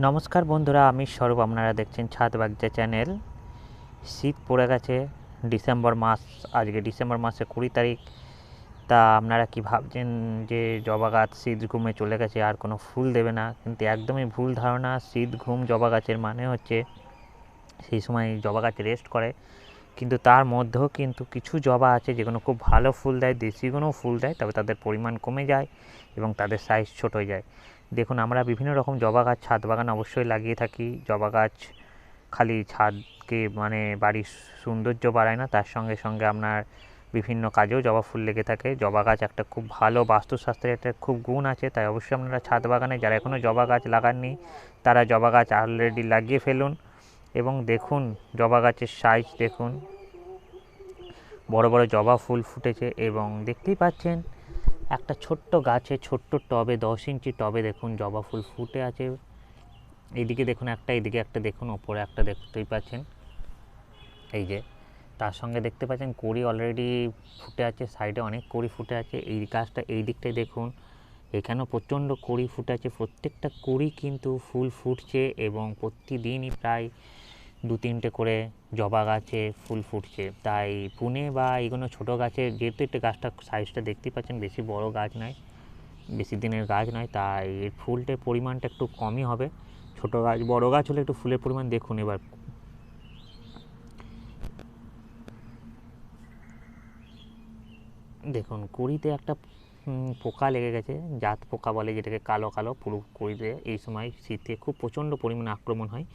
নমস্কার বন্ধুরা, আমি স্বরূপ, আপনারা দেখছেন ছাদ বাগিচা চ্যানেল। শীত পড়ে গেছে, ডিসেম্বর মাস, আজকে ডিসেম্বর মাসে কুড়ি তারিখ। তা আপনারা কি ভাবছেন যে জবা গাছ শীত ঘুমে চলে গেছে, আর কোনো ফুল দেবে না? কিন্তু একদমই ভুল ধারণা, শীত ঘুম জবা গাছের মানে হচ্ছে সেই সময় জবা গাছ রেস্ট করে। কিন্তু তার মধ্যেও কিন্তু কিছু জবা আছে, যেগুলো খুব ভালো ফুল দেয় দেশিগুলোও ফুল দেয়, তবে তাদের পরিমাণ কমে যায় এবং তাদের সাইজ ছোট হয়ে যায়। দেখুন, আমরা বিভিন্ন রকম জবা গাছ, ছাদ বাগান অবশ্যই লাগিয়ে থাকি। জবা গাছ খালি ছাদকে মানে বাড়ির সৌন্দর্য বাড়ায় না, তার সঙ্গে সঙ্গে আপনার বিভিন্ন কাজেও জবা ফুল লেগে থাকে। জবা গাছ একটা খুব ভালো বাস্তুশাস্ত্রের একটা খুব গুণ আছে, তাই অবশ্যই আপনারা ছাদ বাগানে, যারা এখনও জবা গাছ লাগাননি, তারা জবা গাছ অলরেডি লাগিয়ে ফেলুন। এবং দেখুন, জবা গাছের সাইজ দেখুন। বড় বড় জবা ফুল ফুটেছে এবং দেখতেই পাচ্ছেন একটা ছোট্ট গাছে, ছোট্ট টবে, দশ ইঞ্চি টবে দেখুন জবা ফুল ফুটে আছে। এইদিকে দেখুন একটা, এইদিকে একটা দেখুন, ওপরে একটা দেখতেই পাচ্ছেন। এই যে, তার সঙ্গে দেখতে পাচ্ছেন কড়ি অলরেডি ফুটে আছে, সাইডে অনেক কড়ি ফুটে আছে। এই গাছটা এই দিকটায় দেখুন, এখানেও প্রচণ্ড কড়ি ফুটে আছে। প্রত্যেকটা কড়ি কিন্তু ফুল ফুটছে এবং প্রতিদিনই প্রায় দু তিনটে করে জবা গাছে ফুল ফুটছে। তাই পুনে বা এগুলো ছোটো গাছে যেহেতু একটা গাছটা সাইজটা দেখতেই পাচ্ছেন, বেশি বড় গাছ নয়, বেশি দিনের গাছ নয়, তাই এর ফুলটার পরিমাণটা একটু কমই হবে। ছোটো গাছ, বড় গাছ হলে একটু ফুলের পরিমাণ দেখুন এবার। দেখুন, কুড়িতে একটা পোকা লেগে গেছে, জাত পোকা বলে যেটাকে কালো কালো, পুরো কুড়িতে এই সময় শীতে খুব প্রচণ্ড পরিমাণে আক্রমণ হয়।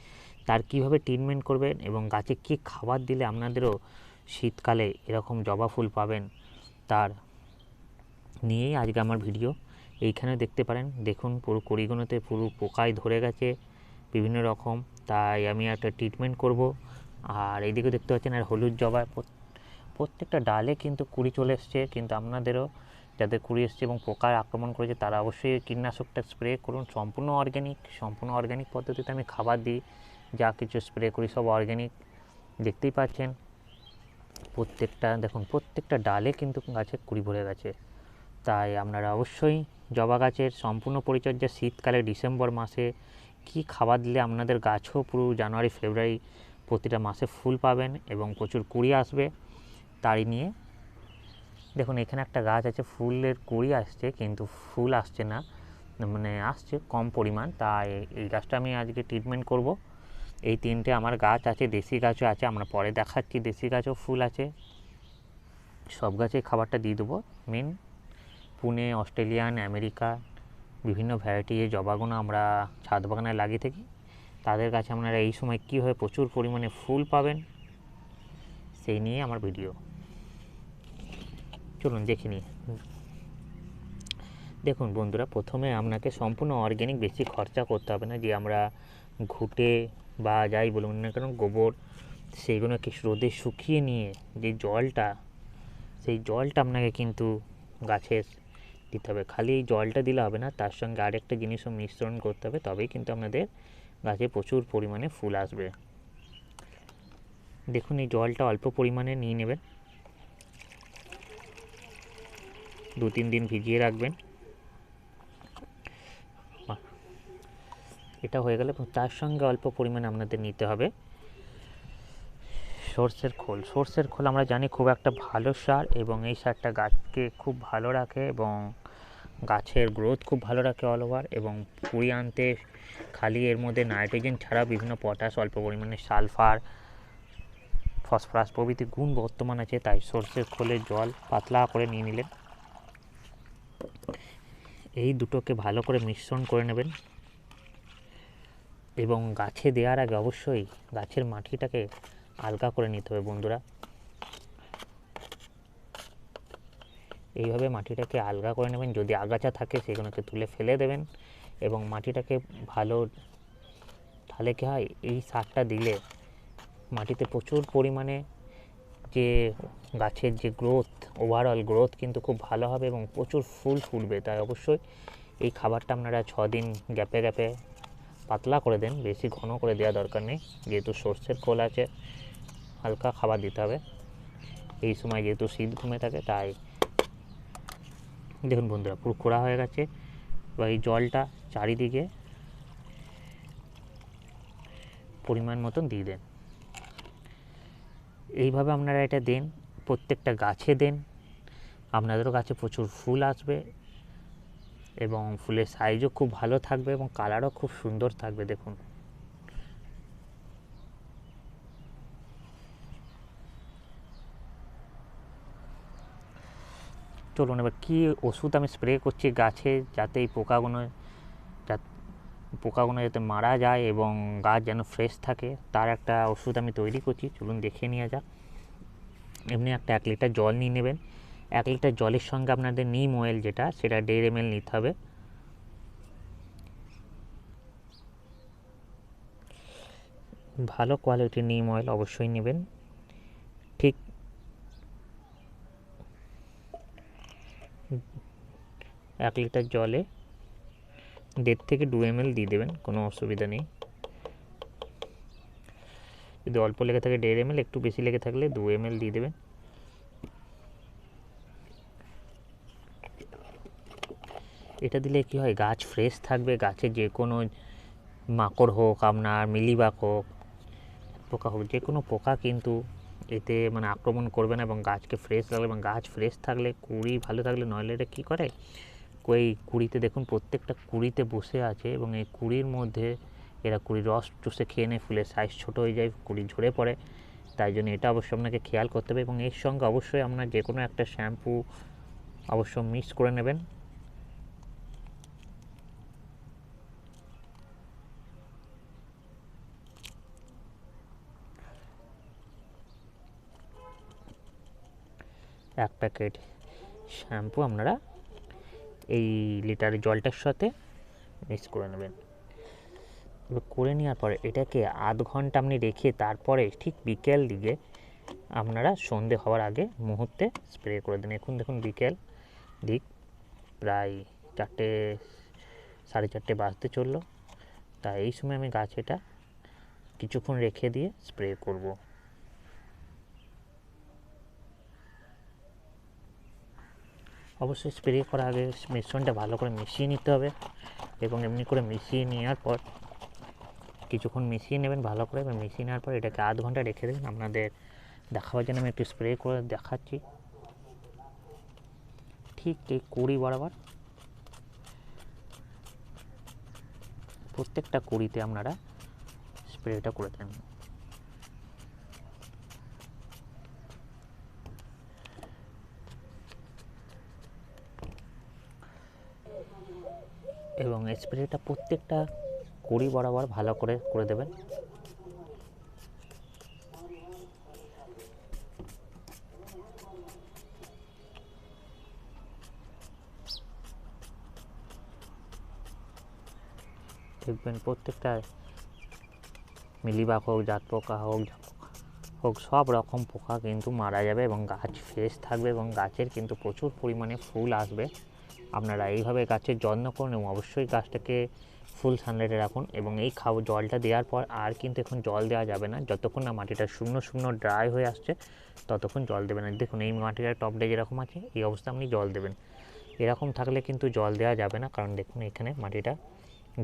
তার কীভাবে ট্রিটমেন্ট করবেন এবং গাছে কী খাবার দিলে আপনাদেরও শীতকালে এরকম জবা ফুল পাবেন তার নিয়েই আজকে আমার ভিডিও এইখানে দেখতে পারেন, দেখুন পুরো কড়িগুলোতে পুরো পোকায় ধরে গেছে বিভিন্ন রকম, তাই আমি একটা ট্রিটমেন্ট করব। আর এইদিকে দেখতে পাচ্ছেন, আর হলুদ জবা প্রত্যেকটা ডালে কিন্তু কুড়ি চলে এসছে, কিন্তু আপনাদেরও যাদের কুড়ি এসছে এবং পোকার আক্রমণ করেছে, তারা অবশ্যই কীটনাশকটা স্প্রে করুন। সম্পূর্ণ অর্গ্যানিক সম্পূর্ণ অর্গ্যানিক পদ্ধতিতে আমি খাবার দিই। যা কিছু স্প্রে করি, সব অর্গ্যানিক দেখতেই পাচ্ছেন। প্রত্যেকটা, দেখুন, প্রত্যেকটা ডালে কিন্তু গাছে কুড়ি ভরে গেছে। তাই আপনারা অবশ্যই জবা গাছের সম্পূর্ণ পরিচর্যা শীতকালে ডিসেম্বর মাসে, কি খাবার দিলে আপনাদের গাছও পুরো জানুয়ারি, ফেব্রুয়ারি প্রতিটা মাসে ফুল পাবেন এবং প্রচুর কুড়ি আসবে। তারই নিয়ে, দেখুন, এখানে একটা গাছ আছে, ফুলের কুড়ি আসছে, কিন্তু ফুল আসছে না। মানে আসছে কম পরিমাণ, তাই এই গাছটা আমি আজকে ট্রিটমেন্ট করব। এই তিনটে আমার গাছ আছে, দেশি গাছও আছে, আমরা পরে দেখাচ্ছি দেশি গাছও ফুল আছে। সব গাছে খাবারটা দিয়ে দেবো। মেন পুনে, অস্ট্রেলিয়ান, আমেরিকা, বিভিন্ন ভ্যারাইটির জবাগুলো আমরা ছাদ বাগানে লাগিয়ে থাকি। তাদের কাছে আপনারা এই সময় কী কীভাবে প্রচুর পরিমাণে ফুল পাবেন, সেই নিয়ে আমার ভিডিও চলুন দেখে নিই। দেখুন বন্ধুরা, প্রথমে আপনাকে সম্পূর্ণ অর্গ্যানিক বেশি খরচা করতে হবে না যে আমরা ঘুটে বা যাই বলুন না কেন, গোবর, সেইগুলোকে রোদে শুকিয়ে নিয়ে যে জলটা, সেই জলটা আপনাকে কিন্তু গাছের দিতে হবে। খালি এই জলটা দিলে হবে না, তার সঙ্গে আরেকটা জিনিসও মিশ্রণ করতে হবে, তবেই কিন্তু আপনাদের গাছে প্রচুর পরিমাণে ফুল আসবে। দেখুন, এই জলটা অল্প পরিমাণে নিয়ে নেবেন। দু তিন দিন ভিজিয়ে রাখবেন। এটা হয়ে গেলে তার সঙ্গে অল্প পরিমাণে আপনাদের নিতে হবে সর্ষের খোল। সর্ষের খোল আমরা জানি খুব একটা ভালো সার এবং এই সারটা গাছকে খুব ভালো রাখে এবং গাছের গ্রোথ খুব ভালো রাখে অল ওভার এবং কুড়ি আনতে খালি এর মধ্যে নাইট্রোজেন ছাড়াও বিভিন্ন পটাশ অল্প পরিমাণে সালফার ফসফরাস প্রভৃতি গুণ বর্তমান আছে, তাই সর্ষের খোলে জল পাতলা করে নিয়ে নিলেন। এই দুটোকে ভালো করে মিশ্রণ করে নেবেন। এবং গাছে দেওয়ার আগে অবশ্যই গাছের মাটিটাকে আলগা করে নিতে হবে বন্ধুরা। এইভাবে মাটিটাকে আলগা করে নেবেন, যদি আগাছা থাকে সেগুলোকে তুলে ফেলে দেবেন এবং মাটিটাকে ভালো, তাহলে কী হয়, এই সারটা দিলে মাটিতে প্রচুর পরিমাণে যে গাছের যে গ্রোথ ওভারঅল গ্রোথ কিন্তু খুব ভালো হবে এবং প্রচুর ফুল ফুটবে। তাই অবশ্যই এই খাবারটা আপনারা দিন গ্যাপে গ্যাপে পাতলা করে দেন, বেশি ঘন করে দেওয়া দরকার নেই। যেহেতু সর্ষের খোল আছে, হালকা খাবার দিতে হবে। এই সময় যেহেতু শীত ঘুমে থাকে, তাই দেখুন বন্ধুরা, পুরো খোড়া হয়ে গেছে। এবার এই জলটা চারিদিকে পরিমাণ মতন দিয়ে দেন। এইভাবে আপনারা এটা দেন, প্রত্যেকটা গাছে দেন। আপনাদেরও গাছে প্রচুর ফুল আসবে। এবং ফুলের সাইজও খুব ভালো থাকবে এবং কালারও খুব সুন্দর থাকবে, দেখুন। চলুন এবার কী ওষুধ আমি স্প্রে করছি গাছে যাতে এই পোকাগুলো পোকাগুলো যাতে মারা যায় এবং গাছ যেন ফ্রেশ থাকে, তার একটা ওষুধ আমি তৈরি করছি। চলুন দেখে নেওয়া যাক। এমনি একটা এক লিটার জল নিয়ে নেবেন। এক লিটার জলের সঙ্গে আপনাদের নিম অয়েল যেটা, সেটা দেড় এম নিতে হবে। ভালো কোয়ালিটির নিম অয়েল অবশ্যই নেবেন। ঠিক এক লিটার জলে দেড় থেকে দু এম দিয়ে দেবেন, কোনো অসুবিধা নেই। যদি অল্প লেগে থাকে দেড় এম একটু বেশি লেগে থাকলে দু এম দিয়ে দেবেন। এটা দিলে কি হয়? গাছ ফ্রেশ থাকবে গাছে যে কোনো মাকড় হোক, আপনার মিলিবাগ হোক, পোকা হোক, যে কোনো পোকা কিন্তু এতে মানে আক্রমণ করবে না এবং গাছকে ফ্রেশ রাখবে এবং গাছ ফ্রেশ থাকলে, কুড়ি ভালো থাকলে নইলে এটা কী করে? ওই কুড়িতে দেখুন, প্রত্যেকটা কুড়িতে বসে আছে এবং এই কুড়ির মধ্যে এরা কুড়ির রস চুষে খেয়ে নেয়, ফুলের সাইজ ছোটো হয়ে যায়, কুড়ি ঝরে পড়ে। তাই জন্য এটা অবশ্যই আপনাকে খেয়াল করতে হবে এবং এর সঙ্গে অবশ্যই আপনার যে কোনো একটা শ্যাম্পু অবশ্য মিক্স করে নেবেন। এক প্যাকেট শ্যাম্পু আপনারা এই লিটার জলটার সাথে মিক্স করে নেবেন। করে নেওয়ার পরে এটাকে আধ ঘণ্টা আপনি রেখে তারপরে ঠিক বিকেল দিকে আপনারা সন্ধে হওয়ার আগে মুহূর্তে স্প্রে করে দেন। এখন দেখুন বিকেল দিক, প্রায় চারটে, সাড়ে চারটে বাজতে চলল। তা এই সময় আমি গাছ এটা কিছুক্ষণ রেখে দিয়ে স্প্রে করব। অবশ্যই স্প্রে করার আগে মিশ্রণটা ভালো করে মিশিয়ে নিতে হবে এবং এমনি করে মিশিয়ে নেওয়ার পর কিছুক্ষণ মিশিয়ে নেবেন ভালো করে এবং মিশিয়ে নেওয়ার পর এটাকে আধ ঘণ্টা রেখে দেবেন। আপনাদের দেখাবার জন্য আমি একটু স্প্রে করে দেখাচ্ছি। ঠিক এই কুড়ি বরাবর। প্রত্যেকটা কুড়িতে আপনারা স্প্রেটা করে দেন এবং স্প্রেটা প্রত্যেকটা কুড়ি বরাবর ভালো করে করে দেবেন। দেখবেন প্রত্যেকটা মিলিবাগ হোক জাত পোকা হোক হোক, সব রকম পোকা কিন্তু মারা যাবে এবং গাছ ফ্রেশ থাকবে এবং গাছের কিন্তু প্রচুর পরিমাণে ফুল আসবে। আপনারা এইভাবে গাছের যত্ন করুন এবং অবশ্যই গাছটাকে ফুল সানলাইটে রাখুন এবং এই খাও জলটা দেওয়ার পর আর কিন্তু এখন জল দেওয়া যাবে না। যতক্ষণ না মাটিটা শুকনো শুকনো ড্রাই হয়ে আসছে, ততক্ষণ জল দেবেন না। দেখুন, এই মাটিটা টপটা যেরকম আছে, এই অবস্থা আপনি জল দেবেন। এরকম থাকলে কিন্তু জল দেওয়া যাবে না, কারণ দেখুন, এখানে মাটিটা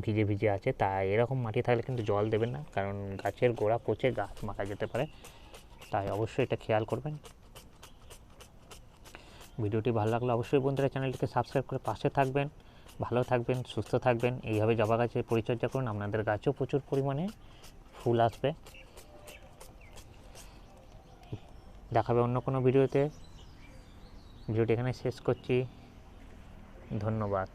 ভিজে ভিজে আছে। তাই এরকম মাটি থাকলে কিন্তু জল দেবেন না, কারণ গাছের গোড়া পচে গাছ মারা যেতে পারে। তাই অবশ্যই এটা খেয়াল করবেন। ভিডিওটি ভালো লাগলে অবশ্যই বন্ধুরা চ্যানেলটিকে সাবস্ক্রাইব করে পাশে থাকবেন, ভালো থাকবেন, সুস্থ থাকবেন, এইভাবে জবা গাছের পরিচর্যা করুন, আপনাদের গাছেও প্রচুর পরিমাণে ফুল আসবে। দেখাবে অন্য কোনো ভিডিওতে। ভিডিওটি এখানে শেষ করছি। ধন্যবাদ।